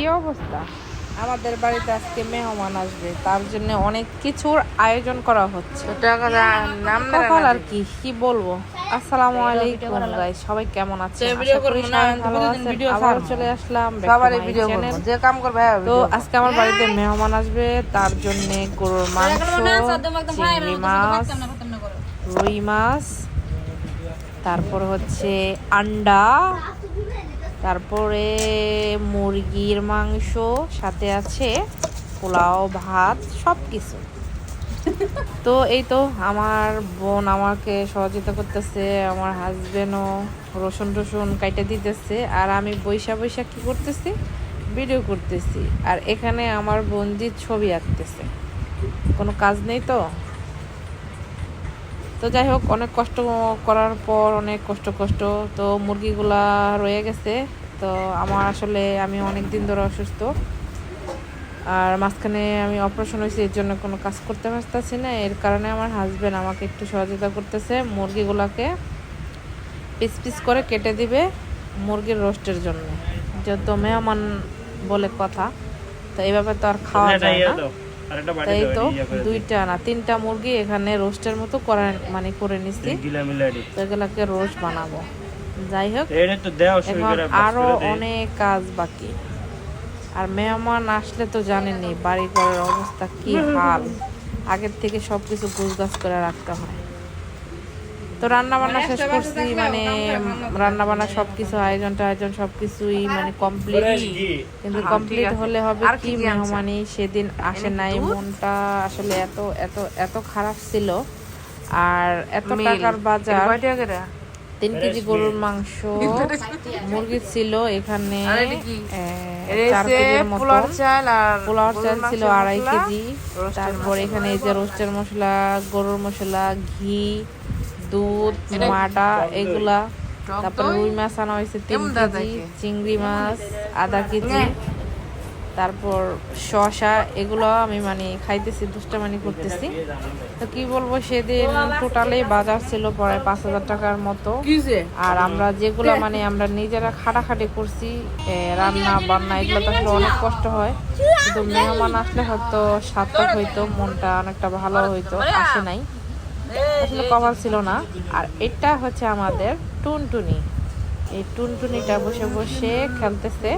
কি অবস্থা? আমাদের বাড়িতে আজকে মেহমান আসবে তার জন্য অনেক কিছুর আয়োজন করা হচ্ছে। কপাল আর কি কি বলব? আসসালামু আলাইকুম গাইস সবাই কেমন আছেন? ভিডিও করি আবার চলে আসলাম সবারই ভিডিও channel। যে কাম করবে হ্যাঁ তো আজকে আমার বাড়িতে মেহমান আসবে তার জন্য গরুর মাংস চিংড়ি মাছ রুই মাছ তারপর হচ্ছে আন্ডা তারপরে মুরগির মাংস, সাথে আছে পোলাও, ভাত সব কিছু তো এই তো আমার বোন আমাকে সহযোগিতা করতেছে, আমার হাজবেন্ডও রসুন টসুন কাইটে দিতেছে, আর আমি বৈশা বৈশা কি করতেছি? ভিডিও করতেছি। আর এখানে আমার বন্দি ছবি আঁকতেছে। কোনো কাজ নেই তো? তো যাই হোক অনেক কষ্ট করার পর অনেক কষ্ট কষ্ট। তো মুরগিগুলা রয়ে গেছে। তো আমার আসলে আমি অনেক দিন ধরে অসুস্থ। আর মাঝখানে আমি অপারেশন হয়েছি এর জন্য কোনো কাজ করতে পারতেছি না। এর কারণে আমার হাজবেন্ড আমাকে একটু সহযোগিতা করতেছে মুরগিগুলাকে পিস পিস করে কেটে দিবে মুরগির রোস্টের জন্য। যেহেতু মেহমান বলে কথা তো এইভাবে তো আর খাওয়া যায় না। তাই তো দুইটা না তিনটা মুরগি এখানে রোস্টের মতো করে মানে করে নিছি। তো এগুলাকে রোস্ট বানাবো। যাই হোক এখন আরও অনেক কাজ বাকি। আর মেহমান আসলে তো জানেনই বাড়ি ঘরের অবস্থা কি হাল। আগের থেকে সবকিছু গুছগাছ করে রাখতে হয়। তো রান্না বান্না শেষ করছি মানে রান্না বান্না সবকিছু আয়োজন টায়োজন সবকিছুই মানে কমপ্লিট কিন্তু কমপ্লিট হলে হবে কি মেহমানি? সেদিন আসে নাই মনটা আসলে এত এত এত খারাপ ছিল। আর এত টাকার বাজার তিন কেজি গরুর মাংস মুরগি ছিল এখানে পোলার চাল ছিল আড়াই কেজি। তারপর এখানে এই যে রোস্টের মশলা গরুর মশলা ঘি দুধ মাটা এগুলা তারপর রুই মাছ আনা হয়েছে তিন কেজি চিংড়ি মাছ আধা কেজি তারপর শশা এগুলো আমি মানে খাইতেছি দুষ্টামানি করতেছি। তো কি বলব সেদিন টোটালি বাজার ছিল প্রায় পাঁচ হাজার টাকার মতো। আর আমরা যেগুলো মানে আমরা নিজেরা খাটাখাটি করছি রান্না বান্না এগুলো তো আসলে অনেক কষ্ট হয়। কিন্তু মেহমান আসলে হয়তো সার্থক হইতো মনটা অনেকটা ভালো হইতো আসে নাই। আসলে কভার ছিল না। আর এটা হচ্ছে আমাদের টুনটুনি। এই টুনটুনিটা বসে বসে খেলতেছে।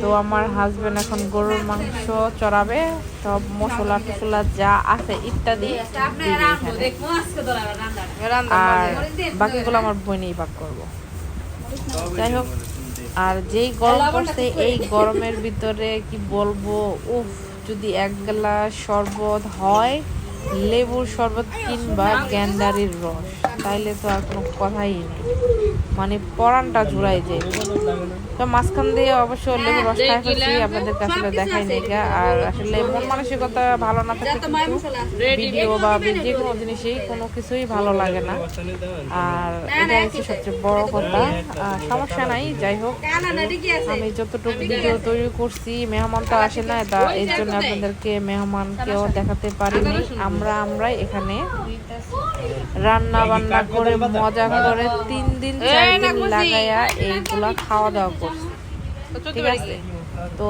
তো আমার হাজবেন্ড এখন গরুর মাংস চড়াবে, সব মশলা টসলা যা আছে ইত্যাদি আর বাকিগুলো আমার বইনেই পাক করব। যাই হোক, আর যেই গরম পড়ছে, এই গরমের ভিতরে কি বলব? উফ, যদি এক গ্লাস শরবত হয় লেবুর শরবত কিংবা গ্যান্ডারির রস। তাইলে তো আর কোনো কথাই নেই। মানে পরানটা জুড়াই যায়। তো মাঝখান দিয়ে অবশ্য লেবু রস খাই ফেলছি আপনাদের কাছে দেখাই নেই গা। আর আসলে মন মানসিকতা ভালো না থাকলে কিন্তু ভিডিও বা যে কোনো জিনিসই কোনো কিছুই ভালো লাগে না। আর এটা হচ্ছে সবচেয়ে বড় কথা। আর সমস্যা নাই যাই হোক। আমি যতটুকু ভিডিও তৈরি করছি মেহমান তো আসে না তা এর জন্য আপনাদেরকে মেহমানকেও দেখাতে পারিনি। আমরা আমরাই এখানে রান্না বান্না করে মজা করে তিন দিন চার দিন লাগাইয়া এইগুলা খাওয়া দাওয়া করছি। ঠিক আছে? তো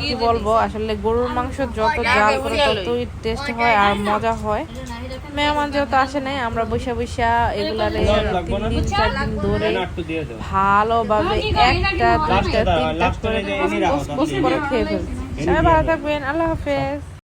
কি বলব? আসলে গরুর মাংস যত জাল করে ততই টেস্ট হয় আর মজা হয়। মেহমান যেহেতু আসে নাই আমরা বৈশা বৈশা এগুলারে তিন দিন চার দিন ধরে ভালোভাবে একটা দুইটা তিনটা করে খেয়ে ফেলছি। সবাই ভালো থাকবেন আল্লাহ হাফেজ।